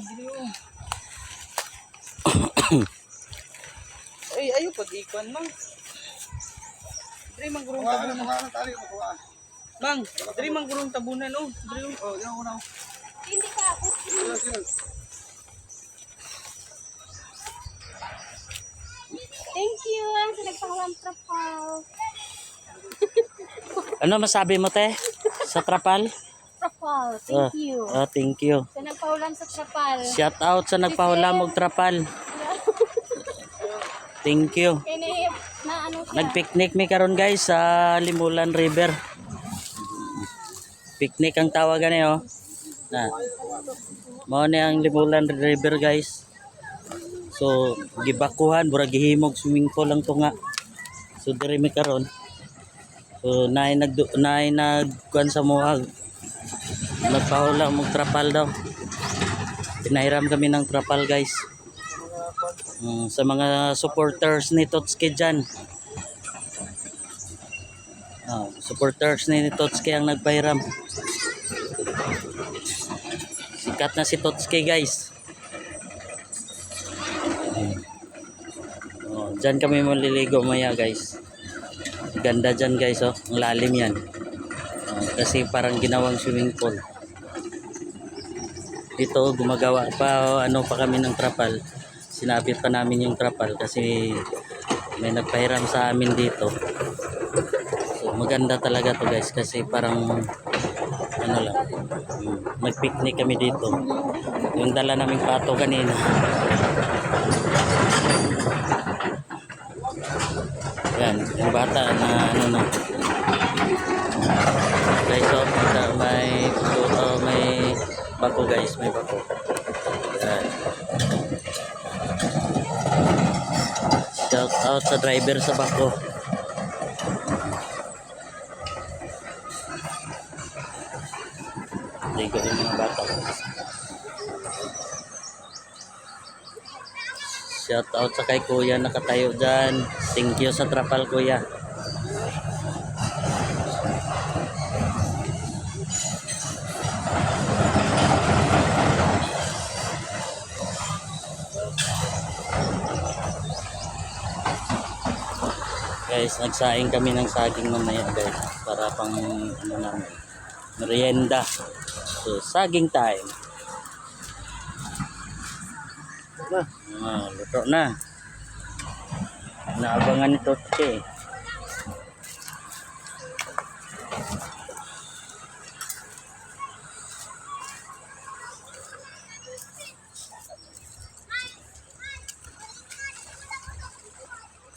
Ay, ayo pag-ikon, mang. Dre, mang gurong tabunan. Mga anak tali, matuwa. Mang, dre, mang gurong tabunan, oh. Dre, oh, yan ko na. Hindi ka, Thank you, ah, ang sinagpakalang trapal. ano masabi mo, te? Sa trapal? Ah, Thank you. ah, thank you. Sa nagpahulam sa trapal. Shout out sa nagpahulam og trapal. Thank you. Na, ano siya. Nagpicnic mi karon guys sa Limulan River. Picnic ang tawagan eh oh. Na. Mao ni ang Limulan River guys. So gibakuhan murag gihimog swimming pool lang to nga. So diri mi karon. So naay nag naay nagkuan sa muhag. Nagpahula mo trapal daw. Pinahiram kami ng trapal guys. Mm, sa mga supporters ni Totski dyan. Ah, supporters ni Totski ang nagpahiram. Sikat na si Totski guys. Mm. Oh, dyan kami maliligo maya guys. Ganda dyan guys oh. Ang lalim yan. Ah, kasi parang ginawang swimming pool. Dito gumagawa pa oh, ano pa kami ng trapal. Sinabit pa namin yung trapal kasi may nagpahiram sa amin dito. So maganda talaga to guys kasi parang ano lang mm, nag-picnic kami dito. Yung dala naming pato kanina. Yan yung bata na ano na. Guys so bako guys may bako yan Shout out sa driver sa bako. Ligo yung mga bata. Shout out sa kay kuya nakatayo dyan. Thank you sa trapal kuya. Guys, nagsaing kami ng saging mamaya guys para pang ano namin merienda. So, saging time. Na. Ah, luto na. Naabangan nito Tche.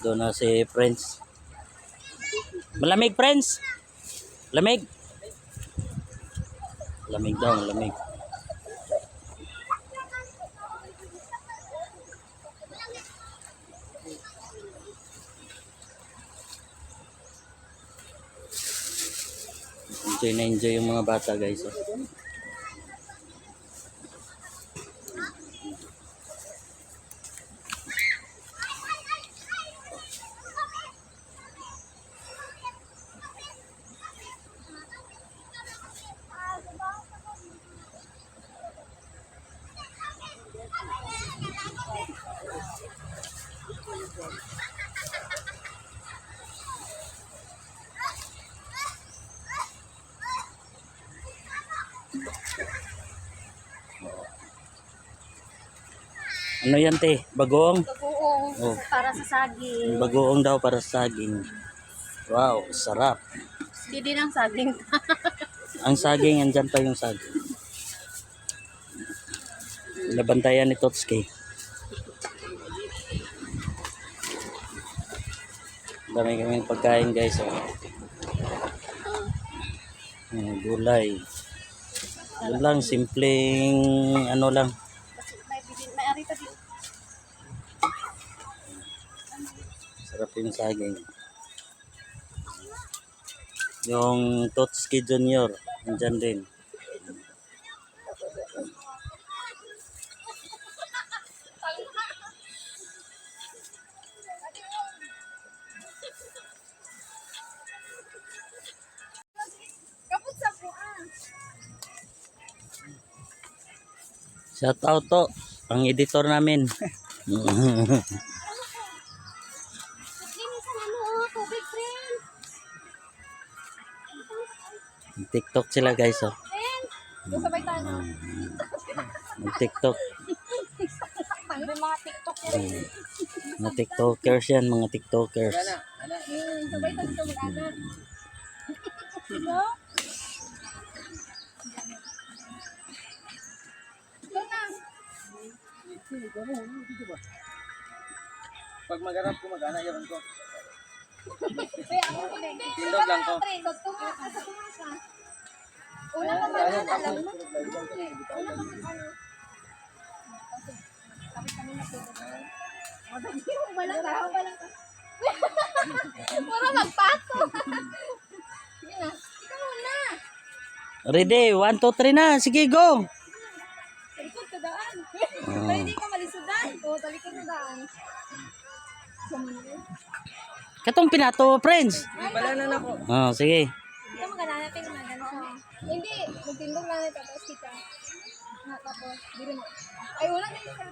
Doon na si Prince. Malamig, Prince. Lamig. Lamig daw, lamig. Enjoy na enjoy yung mga bata guys. Oh. Ano yan te? Bagoong? Bagoong. Oh. Para sa saging. Bagoong daw para sa saging. Wow, sarap. Hindi ang saging. Ang saging, andyan pa yung saging. Nabantayan ni Totski. Dami kaming pagkain guys. Oh. Hmm, gulay. Yun lang, simpleng ano lang. Arita din. Sarap yung saging. Yung Totski Junior, andyan din. Shout out to, ang editor namin. TikTok sila guys oh. TikTok. Yung mga TikTok yan? Mga TikTokers yan, mga TikTokers. Sabay tayo mag-anak. Pag magarap ko, mag-ana yun ko. Tindog lang ko. Una ka man, alam mo? Una ka ano? Tapos kami natulog. Wala ka, wala ka. Puro magpato. Sige na. Ikaw muna. Ready? 1, 2, 3 na. Sige, go! Talikod ka hindi malisudan. Oo, talikod daan. Mga. Katong pinato, friends. Balanan ako. Oh, sige. Ito maganda natin na gano'n. Hindi, magtindog lang ito. Tapos kita. Na, tapos, di rin. Ay, wala din ka.